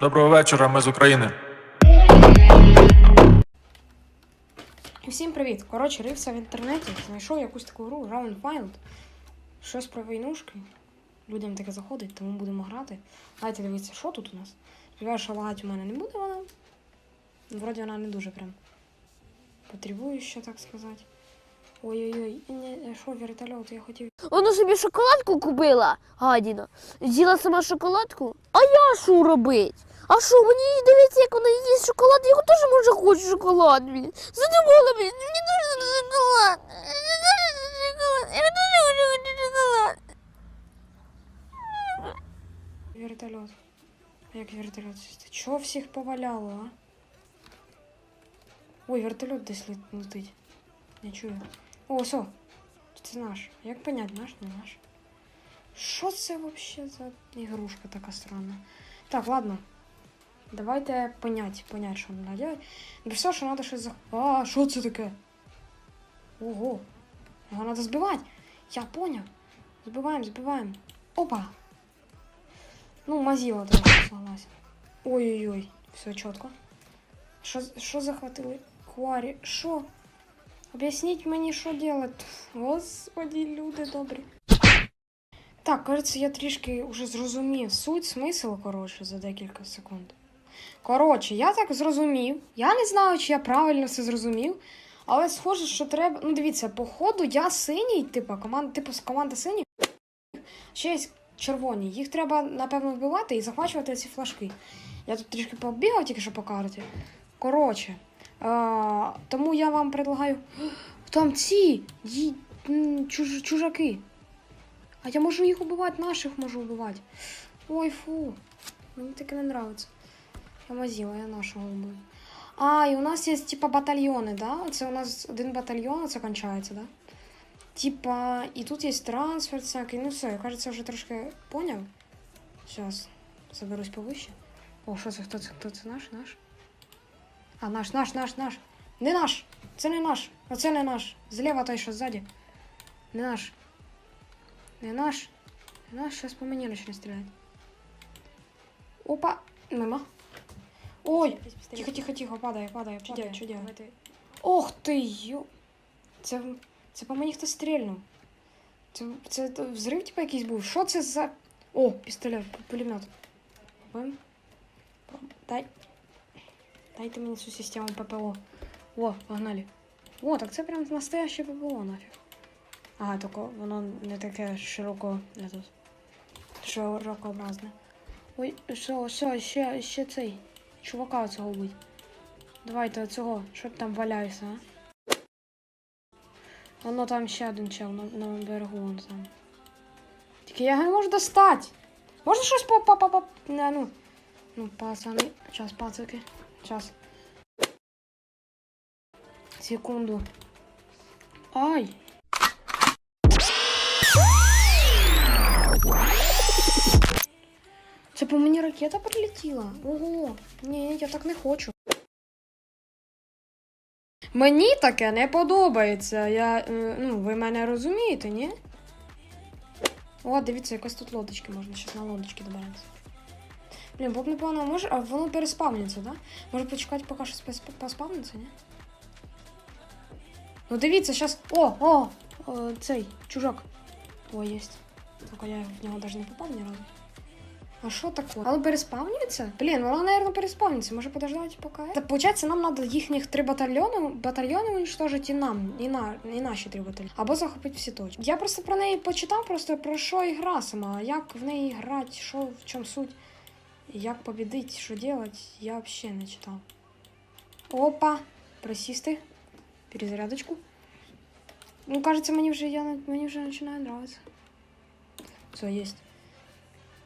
Доброго вечора, ми з України. Всім привіт! Коротше, рився в інтернеті, знайшов якусь таку гру Round Wild. Щось про війнушки. Людям таке заходить, тому будемо грати. Давайте дивіться, що тут у нас. Сподіваюся, що лагать у мене не буде вона. Вроді вона не дуже прям потребуюча, так сказати. Ой-ой-ой, не, що вертольот, я хотів. Вона собі шоколадку купила, гадіна. З'їла сама шоколадку. А я що робить? А що, мені дивиться, як вона їсть шоколад, я теж може хочу шоколад. Блін. Задумала, блін. Мені дуже шоколад. Мені дуже шоколад. Я дуже хочу шоколад. Вертольот. Як вертольот сісти? Чого всіх поваляло, а? Ой, вертольот десь лет- летить. Не чую. О, все. Це наш. Як понять, наш, не наш? Що це вообще за ігрушка така странна? Так, ладно. Давайте понять, понять, що треба делать. Ну все, що треба щось за. А, що це таке? Ого. Його треба збивати. Я понял. Збиваємо, збиваємо. Опа. Ну, мазила тоже согласен. Ой-ой-ой, все чітко. Що, що захватили? Кварі, що? Об'ясніть мені, що делать. Господи, люди добрі. Так, кажется, я трішки вже зрозумів суть, смисл, коротше, за декілька секунд. Коротше, я так зрозумів. Я не знаю, чи я правильно все зрозумів. Але схоже, що треба. Ну, дивіться, по ходу я синій, типу, команда, типу, команда синій. Ще є червоні. Їх треба, напевно, вбивати і захвачувати ці флажки. Я тут трішки побігав тільки що по карті. Коротше. А, тому я вам предлагаю. Там ці ї- чуж, чужаки. А я можу їх убивати, наших можу вбивати. Ой, фу. Мені таке не нравиться. Я я нашого вбив. А, і у нас є, типа, батальйони, да? Це у нас один батальйон, це да? Типа, і тут є трансфер всякий. Ну все, я кажется, вже трошки поняв. Зараз заберусь повище. О, що це? Хто це? Хто це наш? Наш? А, наш, наш, наш, наш. Не наш! Це не наш. Оце не наш. Зліва той, що ззаді. Не наш. Не наш. Не наш, зараз по мені почне стріляти. Опа! Мимо. Ой! Тихо, тихо, тихо, падає, падає, Що падає. делать, Що делать? Ох ти ю. Це, це по мені хтось стрільнув. Це, це взрив типа якийсь був. Що це за. О, пістолет, п- пулемет. Бим. Дай. Дайте мені цю систему ППО. О, погнали. О, так це прям настояще ППО нафіг. Ага, тільки воно не таке широко. Не тут. Широкообразне. Ой, що, що, ще, ще цей. Чувака цього вбить. Давайте оцього, що ти там валяєшся, а? Воно там ще один чел на, на берегу вон там. Тільки я не можу достати. Можна щось по по по по не, ну. Ну, пацани. Час, пацаки. Час. Секунду. Ай! Це по мені ракета прилетіла. Ого. Ні, я так не хочу. Мені таке не подобається. Я, е, ну, ви мене розумієте, ні? О, дивіться, якось тут лодочки можна, щас на лодочки доберемося. Блін, бо б непогано, може, а воно переспавниться, да? Може почекати, поки щось пос- поспавниться, ні? Ну дивіться, щас. О, о, цей, чужак. О, єсть. Тільки я в нього навіть не попав ні разу. А що таке? Але переспавнюється? Блін, вона, наверное, переспавниться. Може подождати поки. Так, виходить, нам треба їхніх три батальйони, батальйони уничтожити і нам, і, на, і наші три батальйони. Або захопити всі точки. Я просто про неї почитав, просто про що і гра сама, як в неї грати, що в чому суть, як побідити, що робити, я взагалі не читав. Опа! Присісти. Перезарядочку. Ну, кажется, мені вже, я, мені вже починає нравиться. Все, есть.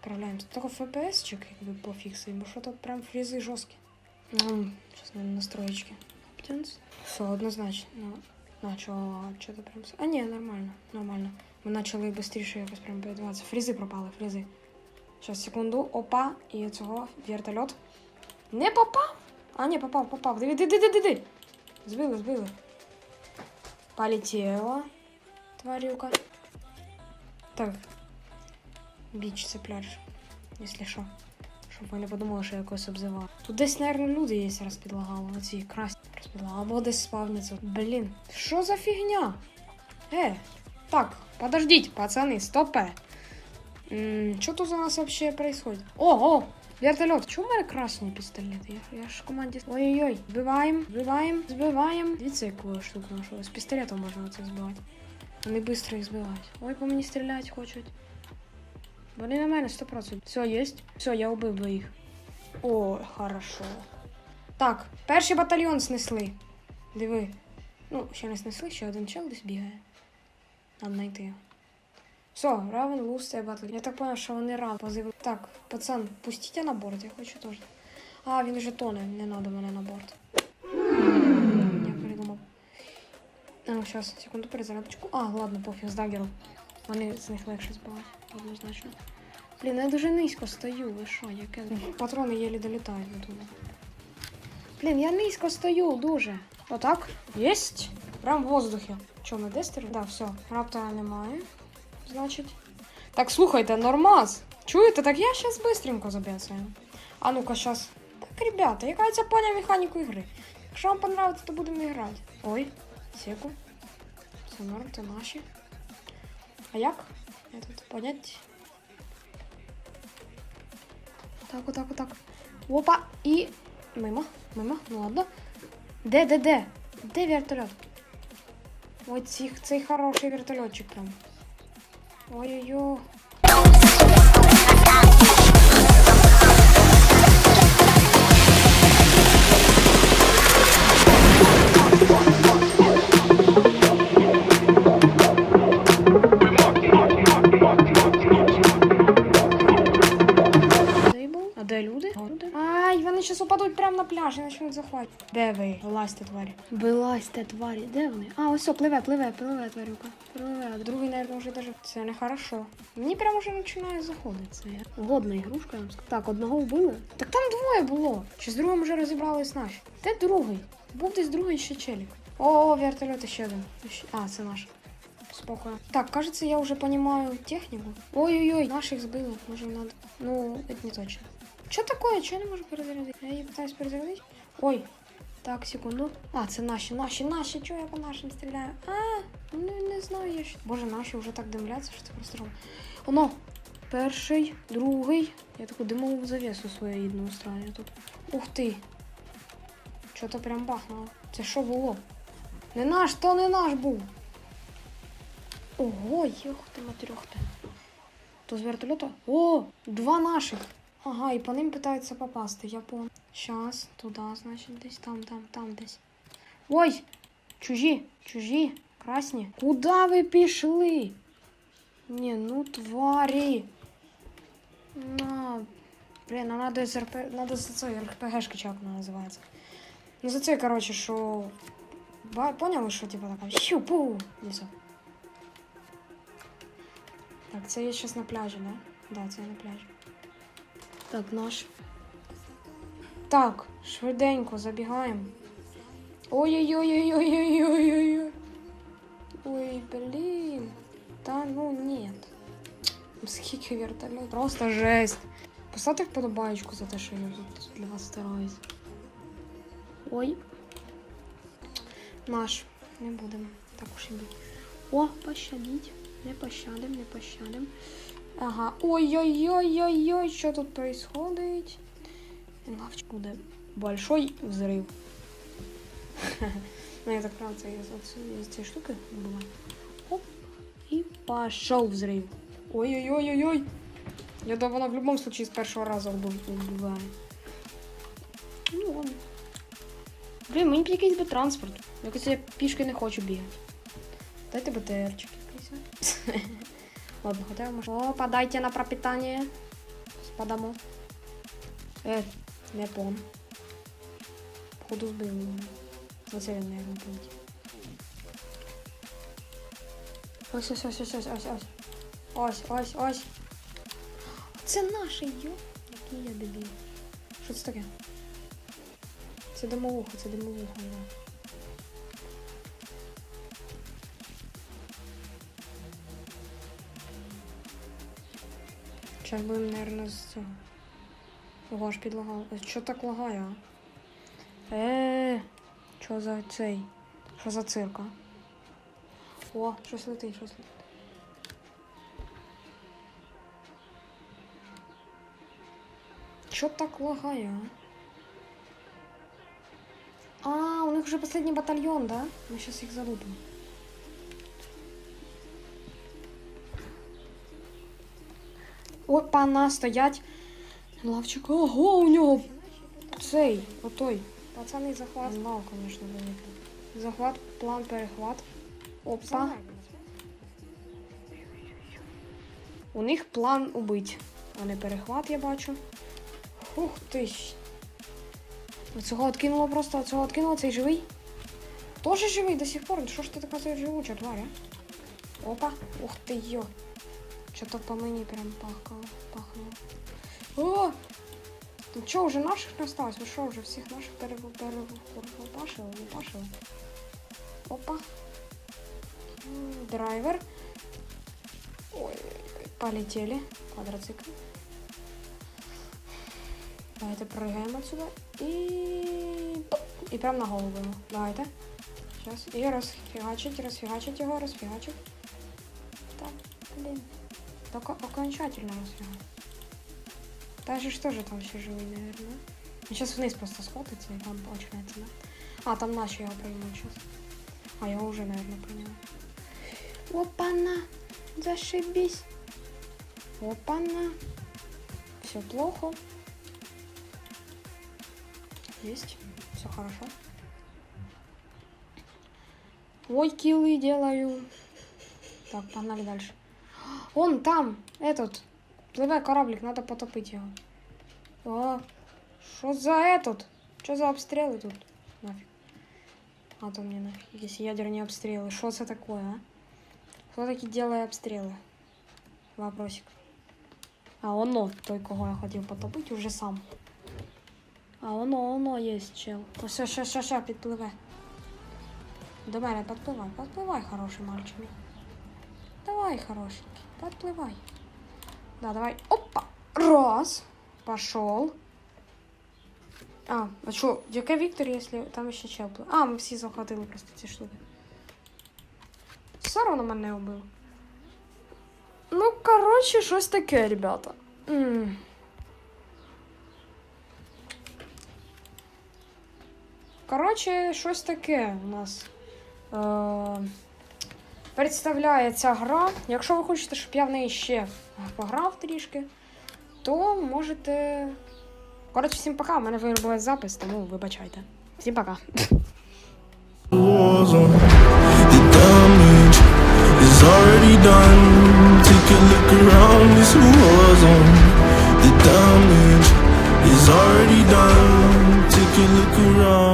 Отправляемся. Только FPS-чик как бы пофиксаем, бо что тут прям фризы жесткие. Сейчас, наверное, настроечки. Все, однозначно. Ну, начало что-то прям... А, не, нормально, нормально. Ми почали швидше якось прям передаватися. Фрізи пропали, фрізи. Сейчас, секунду. Опа, і цього вертольот. Не попав? А, не, попав, попав. Диви, диви, диви, диви. Збили, збили. Полетела. Тварюка. Так. Біч цепляєш, якщо що. Щоб ви не подумали, що я якось обзиваю. Тут десь, мабуть, люди є розпідлагали. Оці красні розпідлагали. Або десь спавняться. Блін, що за фігня? Е, так, подождіть, пацани, стопе. Що тут у нас вообще происходит? Ого! Вертольот. Чому в мене красні пістолети? Я, я ж в команді. Ой-ой-ой. Збиваємо, збиваємо, збиваємо. Дивіться, яку штуку знайшов. З пістолетом можна це збивати. Вони швидко їх збивають. Ой, по мені стріляти хочуть. Вони на мене 100%. Все, є. Все, я убив двоїх. О, хорошо. Так, перший батальйон снесли. Диви. Ну, ще не снесли, ще один чел десь бігає. Надо знайти. Все, равен луз це батл. Я так понял, що вони рад позив. Так, пацан, пустіть на борт, я хочу теж. А, він вже тоне, не надо мене на борт. Я передумав. А, ну, зараз, секунду, перезарядочку. А, ладно, пофіг, з дагером. Вони з них легше збивати, однозначно. Блін, я дуже низько стою, ви що, яке. Патрони єлі долітають до туди. Блін, я низько стою, дуже. Отак. Єсть. Прям в воздухі. Що, на дестері? Да, все. Раптора немає. Значить. Так, слухайте, нормаз. Чуєте, так я зараз быстренько заб'яцаю. А ну-ка, зараз. Так, ребята, яка ця поня механіку ігри. Якщо вам понравиться, то будемо грати. Ой, секу. Це норм, це наші. А як? Я тут понять. Так, отак, отак. Опа, і. Мимо, мимо, ну ладно. Де, де, де? Де вертольот? Ой, цей, цей хороший вертольотчик прям. Ой-ой-ой. Захватити. Де ви? Вилазьте, тварі. Вилазьте, тварі. Де вони? А, ось все, пливе, пливе, пливе, тварюка. Пливе. А другий, наверное, вже даже. Це не хорошо. Мені прямо вже починає заходити. Це годна ігрушка, я вам скажу. Так, одного вбили. Так там двоє було. Чи з другим вже розібрались наші? Де другий? Був десь другий ще челік. О, вертольот ще один. А, це наш. Спокойно. Так, кажется, я уже понимаю технику. Ой-ой-ой, наших сбило, уже надо. Ну, это не точно. Что такое? Что я не можу перезарядити? Я її пытаюсь перезарядити. Ой. Так, секунду. А, це наші, наші, наші. Чого я по нашим стріляю? А, ну не знаю я ще. Боже, наші вже так димляться, що це просто робить. Оно. Перший, другий. Я таку димову завесу свою їдну устраю тут. Ух ти. Що-то прям бахнуло. Це що було? Не наш, то не наш був. Ого, ти матрьох ти. То з вертольота? О, два наших. Ага, і по ним питаються попасти, я понял. Щас, туди, значить, десь там, там, там десь. Ой! Чужі, чужі, красні. Куда ви пішли? Ні, ну тварі. На. Блін, а надо з РП... Надо за це РПГшка чак вона називається. Ну за це, коротше, що. Ба... Поняли, що типа така щу, пу, і. Так, це я зараз на пляжі, да? Да, це я на пляжі. Так, наш. Так, швиденько забігаємо. Ой-ой-ой-ой-ой-ой-ой-ой. Ой, блін. Та ну нет. Скільки вертольот. Просто жесть. Поставте вподобаєчку за те, що я тут для вас стараюсь. Ой. Наш. Не будемо. Так уж і бути. О, пощадіть. Не пощадим, не пощадим. Ага. Ой-ой-ой-ой-ой, що тут происходить? Лавчик буде большой взрыв. Ну, я так правда, це из, из цієї штуки була. Оп. І пошел взрыв. Ой-ой-ой-ой-ой. Я думаю, вона в любом случае з першого разу вбив- вбиває. Ну, ладно. Блін, мені б якийсь би транспорт. Якось я пішки не хочу бігати. Дайте БТРчик якийсь. а. Ладно, хотя я можу. О, подайте на пропитание. Подамо. Э, не пон. Походу збив мене. Оце він, наверное, полетів. Ось, ось, ось, ось, ось, ось, ось. Ось, ось, ось. Це наше, йо. Який я дебіл. Що це таке? Це домовуха, це домовуха, да. Сейчас будем, наверное, з цього. Ого, аж підлагав. Що так лагає, а? Е, що за цей? Що за цирка? О, щось летить, щось летить. Що так лагає, а? А, у них вже последний батальйон, да? Ми зараз їх залупимо. Опа, на стоять. Лавчик, ого, у нього цей, отой. Пацани, захват. Вау, конечно, великий. Захват, план, перехват. Опа. У них план убить. А не перехват, я бачу. Ух ти. ж. Оцього откинуло просто, оцього откинуло, цей живий. Тоже живий до сих пор. Що ж ти така живуча, тварь, а? Опа. Ух ти йо. Что-то по мені прям пахало. пахнуло. О! Ну чё, уже наших не осталось? Вы что, уже всех наших перепашили? Перепашили? Опа. М, Драйвер. Ой, полетели. Квадроцикл. Давайте прыгаем отсюда. И... И прям на голову ему. Давайте. Сейчас. И расфигачить, расфигачить его, расфигачить. Так, блин. Так о- окончательно расфигачить. Даже что же там еще живые, наверное. Сейчас вниз просто скотится и там получается, да? А, там наши я пойму сейчас. А, я уже, наверное, поняла. Опа-на! Зашибись! Опа-на! Все плохо. Есть. Все хорошо. Ой, килы делаю. Так, погнали дальше. Он там, этот, пливе кораблик, надо потопить його. О, що за этот? Що за обстріли тут? Нафіг. А то мені нафіг. Якісь ядерні обстріли. Що це таке, а? Хто такі делає обстріли? Вопросик. А оно, той, кого я хотів потопити, уже сам. А воно, воно є чел. Ось, ща, ща, ща, ща, підпливе. До мене підпливай, підпливай, хороший мальчик. мій. Давай, хорошенький, подплывай. Да, давай. Опа! Раз. Пошел. А, а что, яке Віктор, якщо там ще чел плив? А, ми всі захватили просто ці штуки. Все одно мене убив. Ну, коротше, щось таке, ребята. М. Коротше, щось таке у нас. Е- представляє ця гра. Якщо ви хочете, щоб я в неї ще пограв трішки, то можете. Коротше, всім пока. У мене виробили запис, тому вибачайте. Всім пока. Take a look around